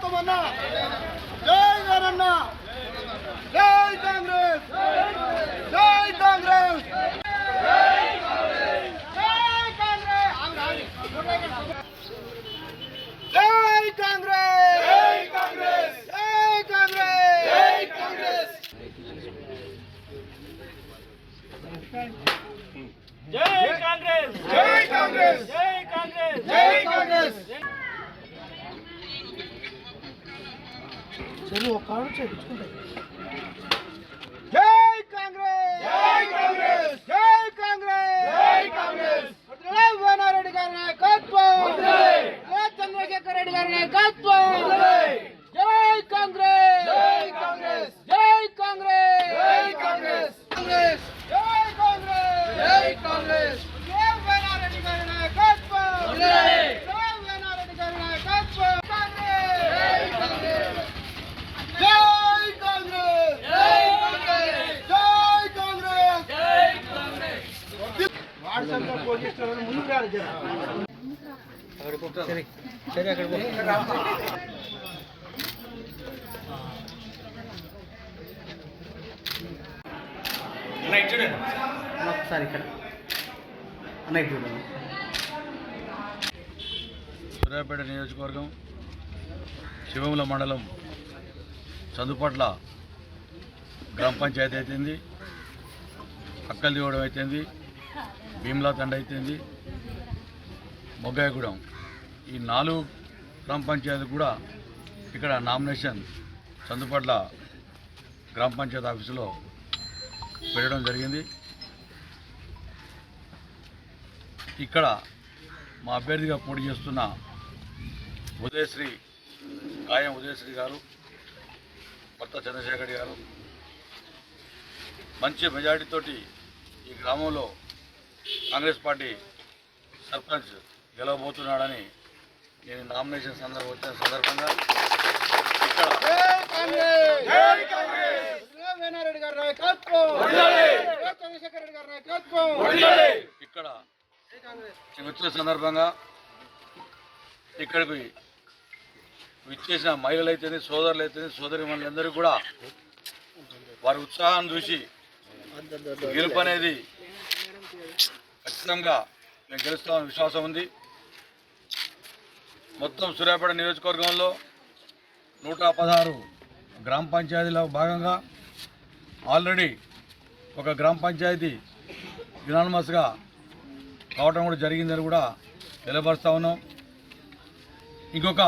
బతుకమ్మన్న జై జగన్న జై కాంగ్రెస్ జై కాంగ్రెస్. జై కాంగ్రెస్. జై కాంగ్రెస్. జై కాంగ్రెస్. జై కాంగ్రెస్. జై కాంగ్రెస్. జై కాంగ్రెస్. జై వెళ్ళి ఒక్క ఆవిడ చేయించుకుంటాయి జై కాంగ్రెస్ జై కాంగ్రెస్ జై కాంగ్రెస్ జై కాంగ్రెస్ వేనారెడ్డి గారి నాయకత్వం చంద్రశేఖర్ రెడ్డి గారి నాయకత్వం జై కాంగ్రెస్ జై కాంగ్రెస్ జై కాంగ్రెస్ జై కాంగ్రెస్ కాంగ్రెస్ జై కాంగ్రెస్ జై కాంగ్రెస్ వేనారెడ్డి గారి నాయకత్వం వేనారెడ్డి గారి నాయకత్వం కాంగ్రెస్ జై కాంగ్రెస్ జై కాంగ్రెస్ జై కాంగ్రెస్ జై కాంగ్రెస్ వాట్సాప్లో పోలీస్ స్టేషన్ ముందుకు రాలి జర ఒకసారి ఇక్కడ అన్నయ్య చూడండి సూర్యాపేట నియోజకవర్గం శివముల మండలం చదువుపట్ల గ్రామ పంచాయతీ అయితేంది అక్కల్దిగూడెం అయితేంది భీమ్లా తండ అయితేంది మొగ్గాయగూడెం ఈ నాలుగు గ్రామ పంచాయతీ కూడా ఇక్కడ నామినేషన్ చందుపట్ల గ్రామ పంచాయతీ ఆఫీసులో పెట్టడం జరిగింది. ఇక్కడ మా అభ్యర్థిగా పోటీ చేస్తున్న ఉదయశ్రీ గాయం ఉదయశ్రీ గారు భర్త చంద్రశేఖర్ గారు మంచి మెజారిటీతోటి ఈ గ్రామంలో కాంగ్రెస్ పార్టీ సర్పంచ్ గెలవబోతున్నాడని నేను నామినేషన్ సందర్భం వచ్చిన సందర్భంగా ఇక్కడ వచ్చిన సందర్భంగా ఇక్కడికి విచ్చేసిన మహిళలు అయితేనే సోదరులు అయితేనే సోదరి మనులందరూ కూడా వారి ఉత్సాహం చూసి గెలుపు అనేది ఖచ్చితంగా మేము గెలుస్తామని విశ్వాసం ఉంది. మొత్తం సూర్యాపేట నియోజకవర్గంలో నూట పదహారు గ్రామ పంచాయతీలో భాగంగా ఆల్రెడీ ఒక గ్రామ పంచాయతీ యునానిమస్గా కావటం కూడా జరిగిందని కూడా తెలియపరుస్తూ ఉన్నాం. ఇంకొక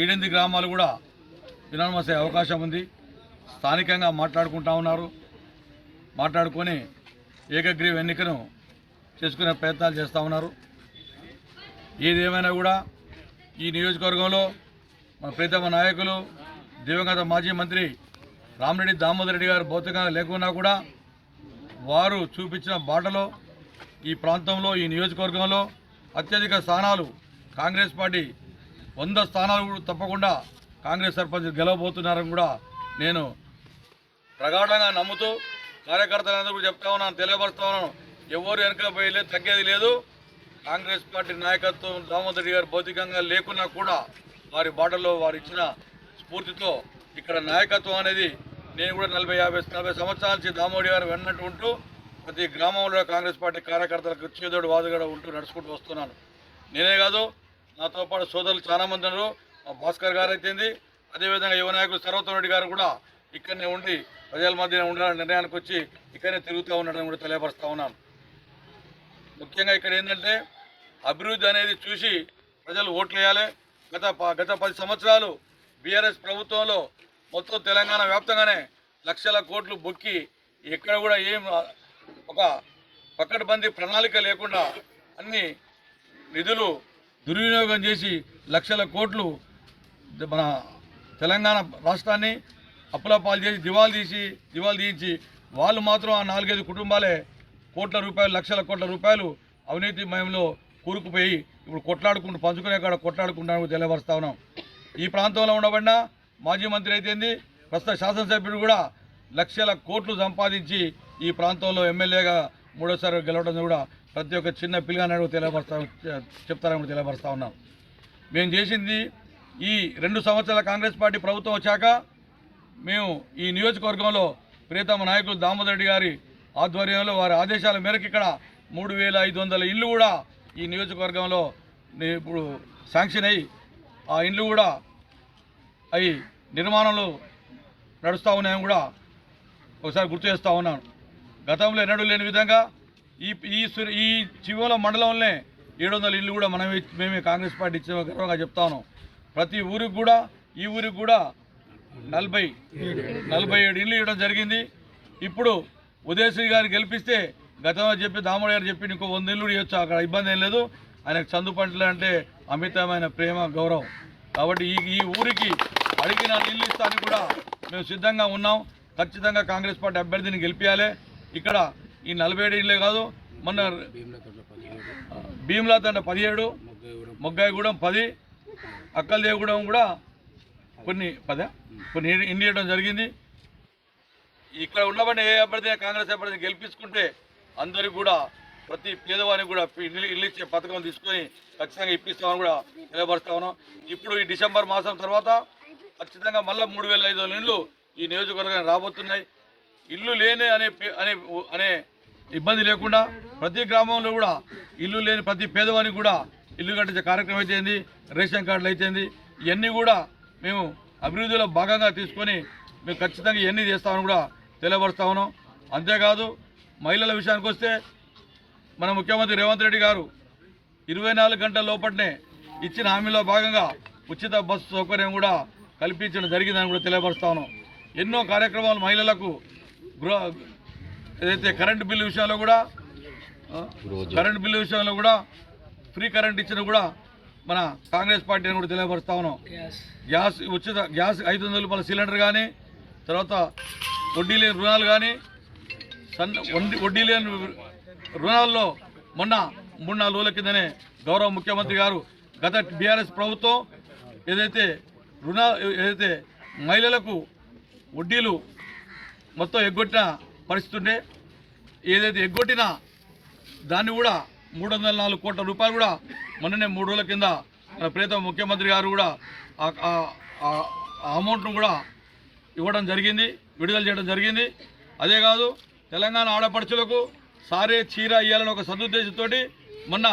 ఏడెనిమిది గ్రామాలు కూడా యునానిమస్ అయ్యే అవకాశం ఉంది. స్థానికంగా మాట్లాడుకుంటా ఉన్నారు. మాట్లాడుకొని ఏకగ్రీవ ఎన్నికను చేసుకునే ప్రయత్నాలు చేస్తూ ఉన్నారు. ఏదేమైనా కూడా ఈ నియోజకవర్గంలో మన ప్రీతమ నాయకులు దివంగత మాజీ మంత్రి రామరెడ్డి దామోదర్ రెడ్డి గారు భౌతికంగా లేకున్నా కూడా వారు చూపించిన బాటలో ఈ ప్రాంతంలో ఈ నియోజకవర్గంలో అత్యధిక స్థానాలు కాంగ్రెస్ పార్టీ వంద స్థానాలు కూడా తప్పకుండా కాంగ్రెస్ సర్పంచ్ గెలవబోతున్నారని కూడా నేను ప్రగాఢంగా నమ్ముతూ కార్యకర్తలందరూ కూడా చెప్తా ఉన్నాను తెలియపరుస్తా ఉన్నాను. ఎవరు వెనకపోయి తగ్గేది లేదు. కాంగ్రెస్ పార్టీ నాయకత్వం దామోదర్ గారు భౌతికంగా లేకున్నా కూడా వారి బాటలో వారు ఇచ్చిన స్ఫూర్తితో ఇక్కడ నాయకత్వం అనేది నేను కూడా నలభై యాభై నలభై సంవత్సరాల నుంచి దామోడి గారు వెన్నట్టు ఉంటూ ప్రతి గ్రామంలో కాంగ్రెస్ పార్టీ కార్యకర్తలకు చేదోడు వాదుగా ఉంటూ నడుచుకుంటూ వస్తున్నాను. నేనే కాదు నాతో పాటు సోదరులు చాలామంది ఉన్నారు. మా భాస్కర్ గారు అయితేంది అదేవిధంగా యువ నాయకులు సర్వోత్తమ రెడ్డి గారు కూడా ఇక్కడనే ఉండి ప్రజల మధ్యన ఉండాలని నిర్ణయానికి వచ్చి ఇక్కడనే తిరుగుతూ ఉండడం కూడా తెలియపరుస్తూ ఉన్నాను. ముఖ్యంగా ఇక్కడ ఏంటంటే అభివృద్ధి అనేది చూసి ప్రజలు ఓట్లు వేయాలి గత గత పది సంవత్సరాలు బీఆర్ఎస్ ప్రభుత్వంలో మొత్తం తెలంగాణ వ్యాప్తంగానే లక్షల కోట్లు బొక్కి ఎక్కడ కూడా ఏం ఒక పక్కడబందీ ప్రణాళిక లేకుండా అన్ని నిధులు దుర్వినియోగం చేసి లక్షల కోట్లు మన తెలంగాణ రాష్ట్రాన్ని అప్పుల పాలు చేసి దివాలు తీసి దివాలు తీయించి వాళ్ళు మాత్రం ఆ నాలుగైదు కుటుంబాలే కోట్ల రూపాయలు లక్షల కోట్ల రూపాయలు అవినీతి మయంలో కూరుకుపోయి ఇప్పుడు కొట్లాడుకుంటూ పంచుకునే కాడ కొట్లాడుకుంటానికి తెలియపరుస్తా ఉన్నాం. ఈ ప్రాంతంలో ఉండబడిన మాజీ మంత్రి అయితేంది ప్రస్తుత శాసనసభ్యుడు కూడా లక్షల కోట్లు సంపాదించి ఈ ప్రాంతంలో ఎమ్మెల్యేగా మూడోసారి గెలవడం కూడా ప్రతి ఒక్క చిన్న పిల్లగానే తెలియపరుస్తా చెప్తారని కూడా తెలియపరుస్తా ఉన్నాం. మేము చేసింది ఈ రెండు సంవత్సరాల కాంగ్రెస్ పార్టీ ప్రభుత్వం వచ్చాక మేము ఈ నియోజకవర్గంలో ప్రియతమ నాయకులు దామోదర్ రెడ్డి గారి ఆధ్వర్యంలో వారి ఆదేశాల మేరకు ఇక్కడ మూడు వేల ఐదు వందల ఇల్లు కూడా ఈ నియోజకవర్గంలో ఇప్పుడు శాంక్షన్ అయ్యి ఆ ఇండ్లు కూడా అవి నిర్మాణంలో నడుస్తూ ఉన్నాయని కూడా ఒకసారి గుర్తు చేస్తూ ఉన్నాను. గతంలో ఎన్నడూ లేని విధంగా ఈ ఈ ఈ చివల మండలంలోనే ఏడు వందల ఇల్లు కూడా మనమే మేమే కాంగ్రెస్ పార్టీ ఇచ్చే గర్వంగా చెప్తా ఉన్నాం. ప్రతి ఊరికి కూడా ఈ ఊరికి కూడా నలభై నలభై ఏడు ఇళ్ళు ఇవ్వడం జరిగింది. ఇప్పుడు ఉదయశ్రీ గారు గెలిపిస్తే గతంలో చెప్పి దామోదర్ గారు చెప్పి ఇంకో వంద ఇల్లు ఇవ్వచ్చు అక్కడ ఇబ్బంది ఏం లేదు. ఆయనకు చందు పంటలు అంటే అమితమైన ప్రేమ గౌరవం. కాబట్టి ఈ ఈ ఊరికి అడిగిన ఇల్లు ఇస్తానికి కూడా మేము సిద్ధంగా ఉన్నాం. ఖచ్చితంగా కాంగ్రెస్ పార్టీ అభ్యర్థిని గెలిపించాలి ఇక్కడ ఈ నలభై ఏడు ఇళ్ళే కాదు మొన్న భీమ్లా తండ పదిహేడు మొగ్గాయిగూడెం పది అక్కలదేవిగూడెం కూడా కొన్ని పదే కొన్ని ఇండియడం ఇవ్వడం జరిగింది. ఇక్కడ ఉండబడి ఏ అభ్యర్థి కాంగ్రెస్ అభ్యర్థిని గెలిపించుకుంటే అందరికి కూడా ప్రతి పేదవానికి కూడా ఇల్లు ఇల్లు ఇచ్చే పథకం తీసుకొని ఖచ్చితంగా ఇప్పిస్తామని కూడా తెలియపరుస్తా ఉన్నాం. ఇప్పుడు ఈ డిసెంబర్ మాసం తర్వాత ఖచ్చితంగా మళ్ళీ మూడు వేల ఐదు వందల ఇళ్ళు ఈ నియోజకవర్గానికి రాబోతున్నాయి. ఇల్లు లేని అనే పే- అనే అనే ఇబ్బంది లేకుండా ప్రతి గ్రామంలో కూడా ఇల్లు లేని ప్రతి పేదవానికి కూడా ఇల్లు కట్టించే కార్యక్రమం అయితేంది రేషన్ కార్డులు అయితేంది ఇవన్నీ కూడా మేము అభివృద్ధిలో భాగంగా తీసుకొని మేము ఖచ్చితంగా ఇవన్నీ చేస్తామని కూడా తెలియపరుస్తా ఉన్నాం. అంతేకాదు మహిళల విషయానికి వస్తే మన ముఖ్యమంత్రి రేవంత్ రెడ్డి గారు ఇరవై నాలుగు గంటల లోపలనే ఇచ్చిన హామీలో భాగంగా ఉచిత బస్సు సౌకర్యం కూడా కల్పించడం జరిగిందని కూడా తెలియపరుస్తా ఉన్నాం. ఎన్నో కార్యక్రమాలు మహిళలకు గృహ ఏదైతే కరెంటు బిల్లు విషయంలో కూడా కరెంటు బిల్లు విషయంలో కూడా ఫ్రీ కరెంట్ ఇచ్చిన కూడా మన కాంగ్రెస్ పార్టీ అని కూడా తెలియపరుస్తా ఉన్నాం. గ్యాస్ ఉచిత గ్యాస్ ఐదు వందల రూపాయల సిలిండర్ కానీ తర్వాత వడ్డీ లేని రుణాలు కానీ సన్న వడ్డీ వడ్డీ లేని రుణాల్లో మొన్న మూడు నాలుగు రోజుల కిందనే గౌరవ ముఖ్యమంత్రి గారు గత బీఆర్ఎస్ ప్రభుత్వం ఏదైతే రుణ ఏదైతే మహిళలకు వడ్డీలు మొత్తం ఎగ్గొట్టిన పరిస్థితి ఉండే ఏదైతే ఎగ్గొట్టినా దాన్ని కూడా మూడు వందల నాలుగు కోట్ల రూపాయలు కూడా మొన్ననే మూడు రోజుల కింద మన ప్రీతం ముఖ్యమంత్రి గారు కూడా ఆ అమౌంట్ను కూడా ఇవ్వడం జరిగింది విడుదల చేయడం జరిగింది. అదే కాదు తెలంగాణ ఆడపడుచులకు సారే చీర ఇయ్యాలని ఒక సదుద్దేశంతో మొన్న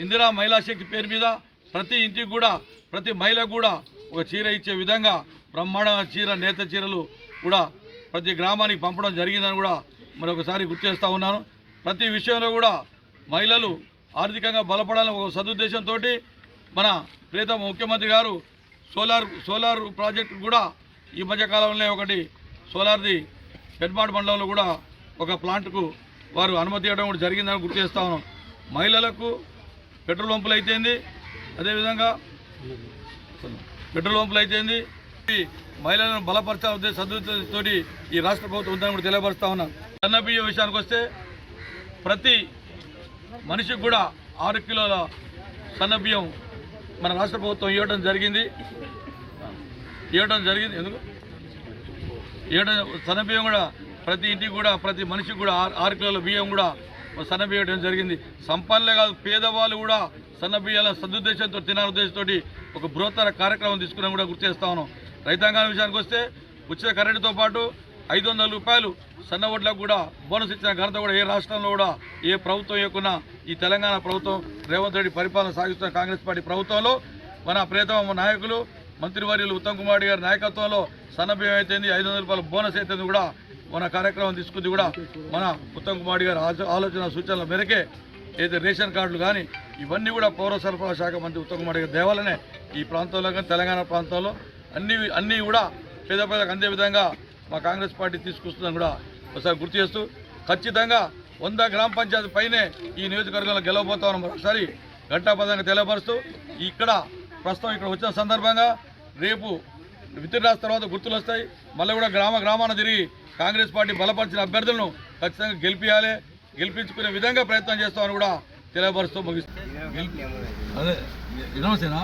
ఇందిరా మహిళా శక్తి పేరు మీద ప్రతి ఇంటికి కూడా ప్రతి మహిళకు కూడా ఒక చీర ఇచ్చే విధంగా బ్రహ్మాండ చీర నేత చీరలు కూడా ప్రతి గ్రామానికి పంపడం జరిగిందని కూడా మరొకసారి గుర్తు చేస్తూ ఉన్నాను. ప్రతి విషయంలో కూడా మహిళలు ఆర్థికంగా బలపడాలని ఒక సదుద్దేశంతో మన ప్రీతమ ముఖ్యమంత్రి గారు సోలార్ సోలార్ ప్రాజెక్టు కూడా ఈ మధ్యకాలంలో ఒకటి సోలార్ది పెన్మాడ్ మండలంలో కూడా ఒక ప్లాంట్కు వారు అనుమతి ఇవ్వడం కూడా జరిగిందని గుర్తు చేస్తా ఉన్నాం. మహిళలకు పెట్రోల్ పంపులు అయితేంది అదేవిధంగా పెట్రోల్ పంపులు అయితేంది ఈ మహిళలను బలపరచాలే ఉద్దేశ ఈ రాష్ట్ర ప్రభుత్వం ఉందని కూడా తెలియపరుస్తా ఉన్నాం. అన్నబియ్య విషయానికి వస్తే ప్రతి మనిషికి కూడా ఆరు కిలోల సన్నబియ్యం మన రాష్ట్ర ప్రభుత్వం ఇవ్వడం జరిగింది. ఇవ్వడం జరిగింది. ఎందుకు? ఇవ్వడం సన్నబియ్యం కూడా ప్రతి ఇంటికి కూడా ప్రతి మనిషికి కూడా ఆరు ఆరు కిలోల బియ్యం కూడా సన్నబియ్యడం జరిగింది. సంపన్నులే కాదు పేదవాళ్ళు కూడా సన్నబియ్యాల సదుద్దేశంతో తినాల ఉద్దేశంతో ఒక బృహత్తర కార్యక్రమం తీసుకుని కూడా గుర్తు చేస్తా ఉన్నాం. రైతాంగం విషయానికి వస్తే ఉచిత కరెంటుతో పాటు ఐదు వందల రూపాయలు సన్న ఓట్లకు కూడా బోనస్ ఇచ్చిన ఘనత కూడా ఏ రాష్ట్రంలో కూడా ఏ ప్రభుత్వం యొక్క ఈ తెలంగాణ ప్రభుత్వం రేవంత్ రెడ్డి పరిపాలన సాగిస్తున్న కాంగ్రెస్ పార్టీ ప్రభుత్వంలో మన ప్రియతమ నాయకులు మంత్రివర్యులు ఉత్తమ్ కుమార్ గారి నాయకత్వంలో సన్నబియ్యం అయితేంది ఐదు వందల రూపాయల బోనస్ అయితేంది కూడా మన కార్యక్రమం తీసుకుంది కూడా మన ఉత్తమ్ కుమార్ గారి ఆలోచన సూచనల మేరకే ఏదైతే రేషన్ కార్డులు కానీ ఇవన్నీ కూడా పౌర సరఫరా శాఖ మంత్రి ఉత్తమ్ కుమార్ గారి దేవాలనే ఈ ప్రాంతంలో కానీ తెలంగాణ ప్రాంతంలో అన్ని అన్నీ కూడా పేద ప్రజలకు అందే విధంగా మా కాంగ్రెస్ పార్టీ తీసుకొస్తుందని కూడా ఒకసారి గుర్తు చేస్తూ ఖచ్చితంగా వంద గ్రామ పంచాయతీ పైనే ఈ నియోజకవర్గంలో గెలవబోతామని మరొకసారి ఘంటాపదంగా తెలియపరుస్తూ ఇక్కడ ప్రస్తుతం ఇక్కడ వచ్చిన సందర్భంగా రేపు విత్తిన్ రాసిన తర్వాత గుర్తులు వస్తాయి మళ్ళీ కూడా గ్రామ గ్రామాన తిరిగి కాంగ్రెస్ పార్టీ బలపరిచిన అభ్యర్థులను ఖచ్చితంగా గెలిపించాలి గెలిపించుకునే విధంగా ప్రయత్నం చేస్తామని కూడా తెలియపరుస్తూ అదే వినమసేనా